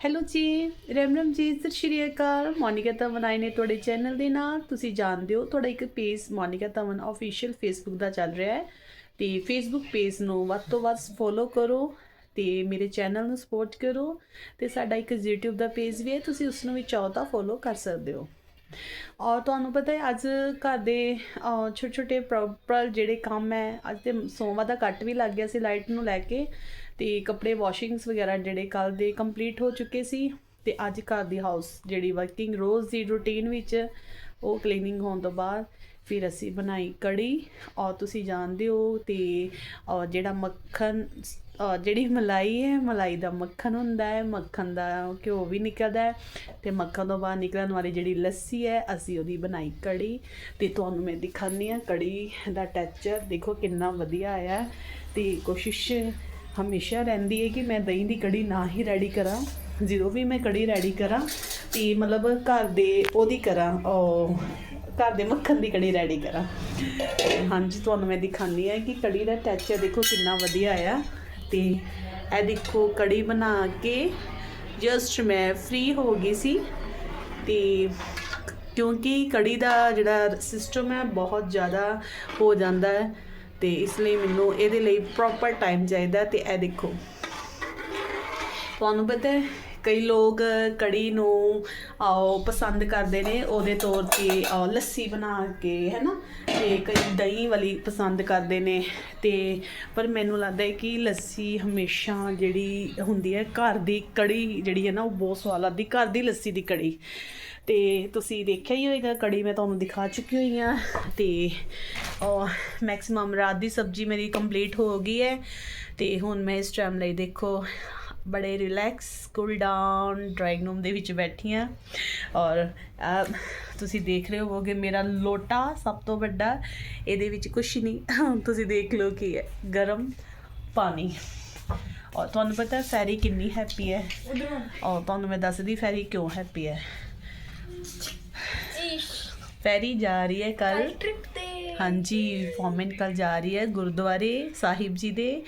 Hello ਜੀ ਰਮ ਰਮ ਜੀ ਸਤਿ ਸ਼੍ਰੀ ਅਕਾਲ। ਮੋਨਿਕਾ ਤਮਨ ਆਏ ਨੇ ਤੁਹਾਡੇ ਚੈਨਲ ਦੇ ਨਾਲ। ਤੁਸੀਂ ਜਾਣਦੇ ਹੋ, ਤੁਹਾਡਾ ਇੱਕ page Monika Taman official Facebook ਦਾ ਚੱਲ ਰਿਹਾ ਹੈ। ਤੇ ਫੇਸਬੁੱਕ ਪੇਜ ਨੂੰ ਵੱਧ ਤੋਂ ਵੱਧ ਫੋਲੋ ਕਰੋ ਤੇ ਮੇਰੇ ਚੈਨਲ ਨੂੰ ਸਪੋਰਟ ਕਰੋ ਤੇ ਸਾਡਾ ਇੱਕ YouTube ਦਾ ਪੇਜ ਵੀ ਹੈ। ਤੁਸੀਂ ਉਸ ਨੂੰ ਵੀ ਚਾਹੋ ਤਾਂ ਫੋਲੋ ਕਰ ਸਕਦੇ ਹੋ। ਔਰ ਤੁਹਾਨੂੰ ਪਤਾ ਹੈ, ਅੱਜ ਘਰ ਦੇ ਛੋਟੇ ਛੋਟੇ ਪ੍ਰੋਪਰ ਜਿਹੜੇ ਕੰਮ ਹੈ, ਅੱਜ ਤੇ ਸੋਮਵਾਰ ਦਾ ਕੱਟ ਵੀ ਲੱਗ ਗਿਆ ਸੀ ਲਾਈਟ ਨੂੰ ਲੈ ਕੇ। ਤੇ ਕੱਪੜੇ ਵਾਸ਼ਿੰਗਸ ਵਗੈਰਾ ਜਿਹੜੇ ਕੱਲ ਦੇ ਕੰਪਲੀਟ ਹੋ ਚੁੱਕੇ ਸੀ ਤੇ ਅੱਜ ਘਰ ਦੀ ਹਾਊਸ ਜਿਹੜੀ ਵਰਕਿੰਗ ਰੋਜ਼ ਦੀ ਰੂਟੀਨ ਵਿੱਚ ਉਹ ਕਲੀਨਿੰਗ ਹੋਣ ਤੋਂ ਬਾਅਦ ਫਿਰ ਅਸੀਂ ਬਣਾਈ ਕੜੀ। ਔਰ ਤੁਸੀਂ ਜਾਣਦੇ ਹੋ ਤੇ ਜਿਹੜਾ ਮੱਖਣ ਜਿਹੜੀ ਮਲਾਈ ਹੈ, ਮਲਾਈ ਦਾ ਮੱਖਣ ਹੁੰਦਾ ਹੈ, ਮੱਖਣ ਦਾ ਘਿਓ ਵੀ ਨਿਕਲਦਾ ਹੈ ਤੇ ਮੱਖਣ ਤੋਂ ਬਾਅਦ ਨਿਕਲਣ ਵਾਲੀ ਜਿਹੜੀ ਲੱਸੀ ਹੈ, ਅਸੀਂ ਉਹਦੀ ਬਣਾਈ ਕੜੀ। ਤੇ ਤੁਹਾਨੂੰ ਮੈਂ ਦਿਖਾਉਂਦੀ ਹਾਂ ਕੜੀ ਦਾ ਟੈਕਸਚਰ ਦੇਖੋ ਕਿੰਨਾ ਵਧੀਆ ਆਇਆ ਹੈ ਤੇ ਕੋਸ਼ਿਸ਼ ਹਮੇਸ਼ਾ ਰਹਿੰਦੀ ਹੈ ਕਿ ਮੈਂ ਦਹੀਂ ਦੀ ਕੜੀ ਨਾ ਹੀ ਰੈਡੀ ਕਰਾਂ। ਜਦੋਂ ਵੀ ਮੈਂ ਕੜੀ ਰੈਡੀ ਕਰਾਂ, ਤੇ ਮਤਲਬ ਘਰ ਦੇ ਉਹਦੀ ਕਰਾਂ, ਉਹ ਘਰ ਦੇ ਮੱਖਣ ਦੀ ਕੜੀ ਰੈਡੀ ਕਰਾਂ। ਹਾਂਜੀ, ਤੁਹਾਨੂੰ ਮੈਂ ਦਿਖਾਉਂਦੀ ਹਾਂ ਕਿ ਕੜੀ ਦਾ ਟੈਕਸਚਰ ਦੇਖੋ ਕਿੰਨਾ ਵਧੀਆ ਆ। ਤੇ ਇਹ ਦੇਖੋ ਕੜੀ ਬਣਾ ਕੇ ਜਸਟ ਮੈਂ ਫ੍ਰੀ ਹੋ ਗਈ ਸੀ। ਤੇ ਕਿਉਂਕਿ ਕੜੀ ਦਾ ਜਿਹੜਾ ਸਿਸਟਮ ਹੈ ਬਹੁਤ ਜ਼ਿਆਦਾ ਹੋ ਜਾਂਦਾ ਹੈ। ਤੇ ਇਸ ਲਈ ਮੈਨੂੰ ਇਹਦੇ ਲਈ ਪ੍ਰੋਪਰ ਟਾਈਮ ਚਾਹੀਦਾ ਤੇ ਇਹ ਦੇਖੋ। ਤੁਹਾਨੂੰ ਪਤਾ ਹੈ, ਕਈ ਲੋਕ ਕੜੀ ਨੂੰ ਆਓ ਪਸੰਦ ਕਰਦੇ ਨੇ, ਉਹਦੇ ਤੌਰ ਤੇ ਲੱਸੀ ਬਣਾ ਕੇ, ਹੈਨਾ? ਤੇ ਕਈ ਦਹੀਂ ਵਾਲੀ ਪਸੰਦ ਕਰਦੇ ਨੇ। ਤੇ, ਪਰ ਮੈਨੂੰ ਲੱਗਦਾ ਹੈ ਕਿ ਲੱਸੀ ਹਮੇਸ਼ਾ ਜਿਹੜੀ ਹੁੰਦੀ ਹੈ, ਘਰ ਦੀ ਕੜੀ ਜਿਹੜੀ ਹੈ ਨਾ, ਉਹ ਬਹੁਤ ਸਵਾਦ ਲੱਗਦੀ, ਘਰ ਦੀ ਲੱਸੀ ਦੀ ਕੜੀ। ਤੇ ਤੁਸੀਂ ਦੇਖਿਆ ਹੀ ਹੋਵੇਗਾ ਕੜੀ ਮੈਂ ਤੁਹਾਨੂੰ ਦਿਖਾ ਚੁੱਕੀ ਹੋਈ ਹਾਂ ਤੇ ਮੈਕਸਿਮਮ ਰਾਤ ਦੀ ਸਬਜ਼ੀ ਮੇਰੀ ਕੰਪਲੀਟ ਹੋ ਗਈ ਹੈ ਤੇ ਹੁਣ ਮੈਂ ਇਸ ਟਾਈਮ ਲਈ ਦੇਖੋ ਬੜੇ relax cool down drawing room ਦੇ ਵਿੱਚ ਬੈਠੀ ਹਾਂ ਔਰ ਤੁਸੀਂ ਦੇਖ ਰਹੇ ਹੋਵੋਗੇ ਮੇਰਾ ਲੋਟਾ ਸਭ ਤੋਂ ਵੱਡਾ ਇਹਦੇ ਵਿੱਚ ਕੁਝ ਨਹੀਂ ਤੁਸੀਂ ਦੇਖ ਲਓ ਕੀ ਹੈ ਗਰਮ ਪਾਣੀ। ਔਰ ਤੁਹਾਨੂੰ ਪਤਾ ਫੈਰੀ ਕਿੰਨੀ ਹੈਪੀ ਹੈ। ਔਰ ਤੁਹਾਨੂੰ ਮੈਂ ਦੱਸਦੀ ਫੈਰੀ ਕਿਉਂ ਹੈਪੀ ਹੈ। ਫੈਰੀ ਜਾ ਰਹੀ ਹੈ ਕੱਲ ਟ੍ਰਿਪ ਤੇ। ਹਾਂਜੀ ਫੋਮਨ ਕੱਲ ਜਾ ਰਹੀ ਹੈ ਗੁਰਦੁਆਰੇ ਸਾਹਿਬ ਜੀ ਦੇ।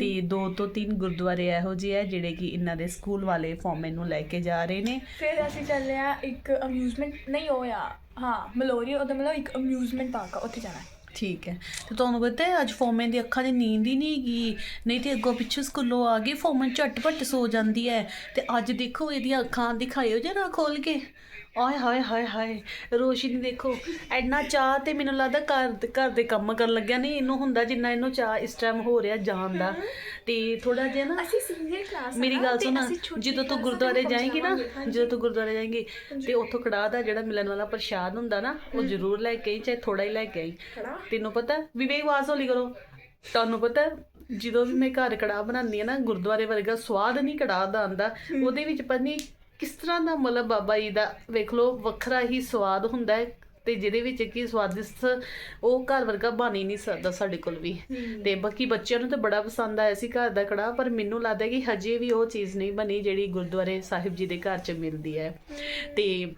ਤੇ ਦੋ ਤੋਂ ਤਿੰਨ ਗੁਰਦੁਆਰੇ ਇਹੋ ਜਿਹੇ ਹੈ ਜਿਹੜੇ ਕਿ ਇਹਨਾਂ ਦੇ ਸਕੂਲ ਵਾਲੇ ਫੋਮਨ ਨੂੰ ਲੈ ਕੇ ਜਾ ਰਹੇ ਨੇ। ਫਿਰ ਅਸੀਂ ਚੱਲੇ ਆ ਇੱਕ ਅਮਿਊਜ਼ਮੈਂਟ ਨਹੀਂ ਹੋਇਆ ਹਾਂ ਮਲੋਰੀ ਉਹਦਾ ਮਤਲਬ ਇੱਕ ਅਮਿਊਜ਼ਮੈਂਟ ਪਾਰਕ ਆ ਉੱਥੇ ਜਾਣਾ ਹੈ। ਠੀਕ ਹੈ। ਤੇ ਤੁਹਾਨੂੰ ਪਤਾ ਹੈ ਅੱਜ ਫੋਮਨ ਦੀ ਅੱਖਾਂ 'ਚ ਨੀਂਦ ਹੀ ਨਹੀਂ ਗਈ ਨਹੀਂ ਤੇ ਅੱਗੋਂ ਪਿੱਛੋਂ ਸਕੂਲੋਂ ਆ ਗਈ ਫੋਮਨ ਝਟਪਟ ਸੋ ਜਾਂਦੀ ਹੈ। ਤੇ ਅੱਜ ਦੇਖੋ ਇਹਦੀਆਂ ਅੱਖਾਂ ਦਿਖਾਇਓ ਜਰਾ ਖੋਲ ਕੇ। ਆਏ ਹਾਏ ਹਾਏ ਹਾਏ ਰੋਸ਼ਨੀ ਦੇਖੋ ਐਨਾ ਚਾਹ ਤੇ ਮੈਨੂੰ ਲੱਗਦਾ ਘਰ ਘਰ ਦੇ ਕੰਮ ਕਰਨ ਲੱਗਿਆ। ਨਹੀਂ ਇਹਨੂੰ ਹੁੰਦਾ ਜਿੰਨਾ ਇਹਨੂੰ ਚਾਹ ਇਸ ਟਾਈਮ ਹੋ ਰਿਹਾ ਜਾਣ ਦਾ। ਤੇ ਥੋੜਾ ਜਿਹਾ ਨਾ ਅਸੀਂ ਸੀਨੀਅਰ ਕਲਾਸ ਮੇਰੀ ਗੱਲ ਸੁਣ ਜਦੋਂ ਤੂੰ ਗੁਰਦੁਆਰੇ ਜਾਏਂਗੀ ਨਾ ਜਦੋਂ ਤੂੰ ਗੁਰਦੁਆਰੇ ਜਾਏਂਗੀ ਤੇ ਉੱਥੋਂ ਕੜਾਹ ਦਾ ਜਿਹੜਾ ਮਿਲਣ ਵਾਲਾ ਪ੍ਰਸ਼ਾਦ ਹੁੰਦਾ ਨਾ ਉਹ ਜ਼ਰੂਰ ਲੈ ਕੇ ਆਈ ਚਾਹੇ ਥੋੜਾ ਹੀ ਲੈ ਕੇ ਆਈ? ਤੈਨੂੰ ਪਤਾ ਵਿਵੇਕ ਆਵਾਜ਼ ਹੌਲੀ ਕਰੋ। ਤੁਹਾਨੂੰ ਪਤਾ ਜਦੋਂ ਵੀ ਮੈਂ ਘਰ ਕੜਾਹ ਬਣਾਉਂਦੀ ਆ ਨਾ ਗੁਰਦੁਆਰੇ ਵਰਗਾ ਸਵਾਦ ਨਹੀਂ ਕੜਾਹ ਦਾ ਆਂਦਾ ਉਹਦੇ ਵਿੱਚ ਪਤਾ ਨਹੀਂ ਕਿਸ ਤਰ੍ਹਾਂ ਦਾ ਮਤਲਬ ਬਾਬਾ ਜੀ ਦਾ ਵੇਖ ਲਓ ਵੱਖਰਾ ਹੀ ਸਵਾਦ ਹੁੰਦਾ ਹੈ ਤੇ ਜਿਹਦੇ ਵਿੱਚ ਕੀ ਸਵਾਦਿਸ਼ਟ ਉਹ ਘਰ ਵਰਗਾ ਬਣ ਹੀ ਨਹੀਂ ਸਕਦਾ ਸਾਡੇ ਕੋਲ ਵੀ। ਤੇ ਬਾਕੀ ਬੱਚਿਆਂ ਨੂੰ ਤਾਂ ਬੜਾ ਪਸੰਦ ਆਇਆ ਸੀ ਘਰ ਦਾ ਕੜਾਹ ਪਰ ਮੈਨੂੰ ਲੱਗਦਾ ਕਿ ਹਜੇ ਵੀ ਉਹ ਚੀਜ਼ ਨਹੀਂ ਬਣੀ ਜਿਹੜੀ ਗੁਰਦੁਆਰੇ ਸਾਹਿਬ ਜੀ ਦੇ ਘਰ 'ਚ ਮਿਲਦੀ ਹੈ। ਤੇ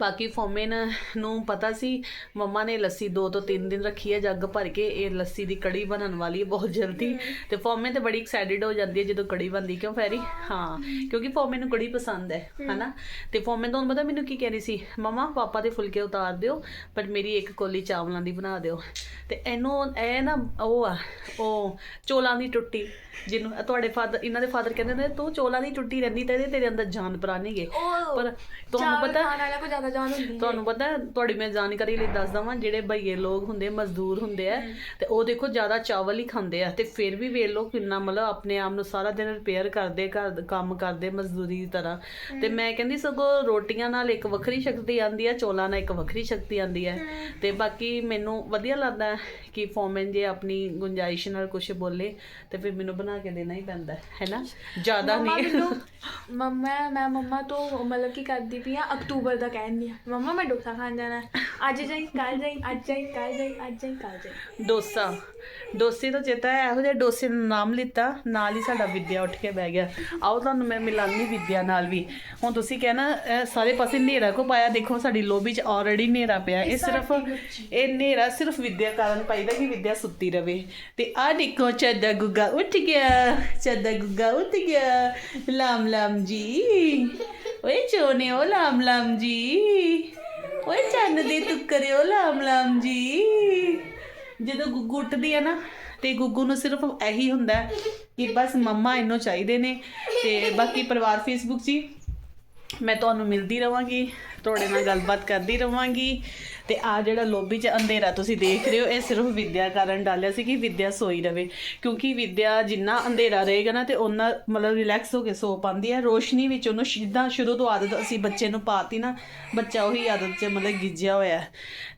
ਬਾਕੀ ਫੋਮਨ ਨੂੰ ਪਤਾ ਸੀ ਮੰਮਾ ਨੇ ਲੱਸੀ 2 ਤੋਂ 3 ਦਿਨ ਰੱਖੀ ਹੈ ਜੱਗ ਭਰ ਕੇ ਇਹ ਲੱਸੀ ਦੀ ਕੜੀ ਬਣਨ ਵਾਲੀ ਹੈ ਬਹੁਤ ਜਲਦੀ ਤੇ ਫੋਮਨ ਤੇ ਬੜੀ ਐਕਸਾਈਟਿਡ ਹੋ ਜਾਂਦੀ ਹੈ ਜਦੋਂ ਕੜੀ ਬਣਦੀ ਕਿਉਂ ਫੈਰੀ? ਹਾਂ ਕਿਉਂਕਿ ਫੋਮਨ ਨੂੰ ਕੜੀ ਪਸੰਦ ਹੈ ਹਨਾ? ਤੇ ਫੋਮਨ ਤੁਹਾਨੂੰ ਪਤਾ ਮੈਨੂੰ ਕੀ ਕਹਿ ਰਹੀ ਸੀ? ਮਮਾ ਪਾਪਾ ਦੇ ਫੁਲਕੇ ਉਤਾਰ ਦਿਓ ਪਰ ਮੇਰੀ ਇੱਕ ਕੋਲੀ ਚਾਵਲਾਂ ਦੀ ਬਣਾ ਦਿਓ। ਤੇ ਇਹਨੂੰ ਇਹ ਨਾ ਉਹ ਆ ਉਹ ਚੋਲਾਂ ਦੀ ਟੁੱਟੀ ਜਿਹਨੂੰ ਤੁਹਾਡੇ ਫਾਦਰ ਇਹਨਾਂ ਦੇ ਫਾਦਰ ਕਹਿੰਦੇ ਨੇ ਤੂੰ ਚੋਲਾਂ ਦੀ ਟੁੱਟੀ ਰਹਿੰਦੀ ਤੇ ਇਹਦੇ ਤੇਰੇ ਅੰਦਰ ਜਾਨ ਪ੍ਰਾਣੀਗੇ ਪਰ ਤੁਹਾਨੂੰ ਪਤਾ ਜ਼ਿਆਦਾ ਜਾਨ ਹੁੰਦੀ ਹੈ। ਤੁਹਾਨੂੰ ਪਤਾ ਤੁਹਾਡੀ ਮੈਂ ਜਾਣਕਾਰੀ ਲਈ ਦੱਸ ਦਵਾਂ ਜਿਹੜੇ ਭਈਏ ਲੋਕ ਹੁੰਦੇ ਮਜ਼ਦੂਰ ਹੁੰਦੇ ਆ ਤੇ ਉਹ ਦੇਖੋ ਜ਼ਿਆਦਾ ਚਾਵਲ ਹੀ ਖਾਂਦੇ ਆ ਤੇ ਫਿਰ ਵੀ ਵੇਖ ਲਓ ਕਿੰਨਾ ਮਤਲਬ ਆਪਣੇ ਆਪ ਨੂੰ ਸਾਰਾ ਦਿਨ ਰਿਪੇਅਰ ਕਰਦੇ ਘਰ ਕੰਮ ਕਰਦੇ ਮਜ਼ਦੂਰੀ ਦੀ ਤਰ੍ਹਾਂ। ਤੇ ਮੈਂ ਕਹਿੰਦੀ ਸਗੋਂ ਰੋਟੀਆਂ ਨਾਲ ਇੱਕ ਵੱਖਰੀ ਸ਼ਕਤੀ ਆਂਦੀ ਹੈ ਚੋਲਾਂ ਨਾਲ ਇੱਕ ਵੱਖਰੀ ਸ਼ਕਤੀ ਆਂਦੀ ਹੈ। ਤੇ ਬਾਕੀ ਮੈਨੂੰ ਵਧੀਆ ਲੱਗਦਾ ਕਿ ਫੋਮਨ ਜੇ ਆਪਣੀ ਗੁੰਜਾਇਸ਼ ਨਾਲ ਕੁਝ ਬੋਲੇ ਤੇ ਫਿਰ ਮੈਨੂੰ ਬਣਾ ਕੇ ਦੇਣਾ ਹੀ ਪੈਂਦਾ ਹੈ ਨਾ? ਜ਼ਿਆਦਾ ਨਹੀਂ। ਮੰਮਾ ਮੈਂ ਮੰਮਾ ਤੋਂ ਮਤਲਬ ਕੀ ਕਰਦੀ ਪਈ ਆ ਅਕਤੂਬਰ ਦਾ ਕਹਿੰਦੀ ਆ ਮੰਮਾ ਮੈਂ ਡੋਸਾ ਖਾਣ ਜਾਣਾ ਹੈ। ਅੱਜ ਜਾਈ ਕੱਲ ਜਾਈ ਅੱਜ ਜਾਈ ਕੱਲ ਜਾਈ ਅੱਜ ਜਾਈ ਕੱਲ ਜਾਈ। ਡੋਸਾ। ਡੋਸੇ ਤੋਂ ਚੇਤਾ ਹੈ ਇਹੋ ਜਿਹੇ ਡੋਸੇ ਦਾ ਨਾਮ ਲਿੱਤਾ ਨਾਲ ਹੀ ਸਾਡਾ ਵਿਦਿਆ ਉੱਠ ਕੇ ਬਹਿ ਗਿਆ। ਆਓ ਤੁਹਾਨੂੰ ਮੈਂ ਮਿਲਾਨੀ ਵਿਦਿਆ ਨਾਲ ਵੀ। ਹੁਣ ਤੁਸੀਂ ਕਹਿਣਾ ਇਹ ਸਾਰੇ ਪਾਸੇ ਹਨੇਰਾ ਕੋ ਪਾਇਆ? ਦੇਖੋ ਸਾਡੀ ਲੋਬੀ 'ਚ ਆਲਰੇਡੀ ਹਨੇਰਾ ਪਿਆ। ਇਹ ਸਿਰਫ ਇਹ ਹਨੇਰਾ ਸਿਰਫ ਵਿਦਿਆ ਕਾਰਨ ਪਾਈਦਾ ਕਿ ਵਿਦਿਆ ਸੁੱਤੀ ਰਵੇ। ਤੇ ਆ ਦੇਖੋ ਚੱਦਾ ਗੁੱਗਾ ਉੱਠ ਗਿਆ ਚੱਦਾ ਗੁੱਗਾ ਉੱਠ ਗਿਆ। ਲਾਮ ਲਾਮ ਜੀ। ਓਏ ਚੋਨੇ ਓ ਲਾਮ ਲਾਮ ਜੀ। ਓਏ ਚੰਨ ਦੇ ਤੁੱਕਰੇ ਓ ਲਾਮ ਲਾਮ ਜੀ। ਜਦੋਂ ਗੁੱਗੂ ਉੱਠਦੀ ਹੈ ਨਾ, ਤੇ ਗੁੱਗੂ ਨੂੰ ਸਿਰਫ ਇਹੀ ਹੁੰਦਾ ਕਿ ਬਸ ਮੰਮਾ ਇਹਨੂੰ ਚਾਹੀਦੇ ਨੇ ਤੇ ਬਾਕੀ ਪਰਿਵਾਰ ਫੇਸਬੁੱਕ 'ਚ ਹੀ ਮੈਂ ਤੁਹਾਨੂੰ ਮਿਲਦੀ ਰਵਾਂਗੀ, ਤੁਹਾਡੇ ਨਾਲ ਗੱਲਬਾਤ ਕਰਦੀ ਰਵਾਂਗੀ। ਤੇ ਆ ਜਿਹੜਾ ਲੋਬੀ 'ਚ ਅੰਧੇਰਾ ਤੁਸੀਂ ਦੇਖ ਰਹੇ ਹੋ, ਇਹ ਸਿਰਫ ਵਿਦਿਆ ਕਾਰਨ ਡਾਲਿਆ ਸੀ ਕਿ ਵਿਦਿਆ ਸੋਈ ਰਵੇ। ਕਿਉਂਕਿ ਵਿਦਿਆ ਜਿੰਨਾ ਅੰਧੇਰਾ ਰਹੇਗਾ ਨਾ ਤੇ ਉਹਨਾਂ ਮਤਲਬ ਰਿਲੈਕਸ ਹੋ ਕੇ ਸੋ ਪਾਉਂਦੀ ਹੈ। ਰੋਸ਼ਨੀ ਵਿੱਚ ਉਹਨੂੰ ਸਿੱਧਾ ਸ਼ੁਰੂ ਤੋਂ ਆਦਤ ਅਸੀਂ ਬੱਚੇ ਨੂੰ ਪਾਤੀ ਨਾ, ਬੱਚਾ ਉਹੀ ਆਦਤ 'ਚ ਮਤਲਬ ਗਿੱਜਿਆ ਹੋਇਆ ਹੈ।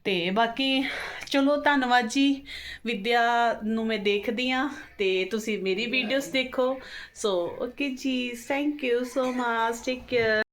ਤੇ ਬਾਕੀ ਚਲੋ ਧੰਨਵਾਦ ਜੀ, ਵਿਦਿਆ ਨੂੰ ਮੈਂ ਦੇਖਦੀ ਆ ਤੇ ਤੁਸੀਂ ਮੇਰੀ ਵੀਡੀਓਜ਼ ਦੇਖੋ। ਸੋ ਓਕੇ ਜੀ thank you so much take care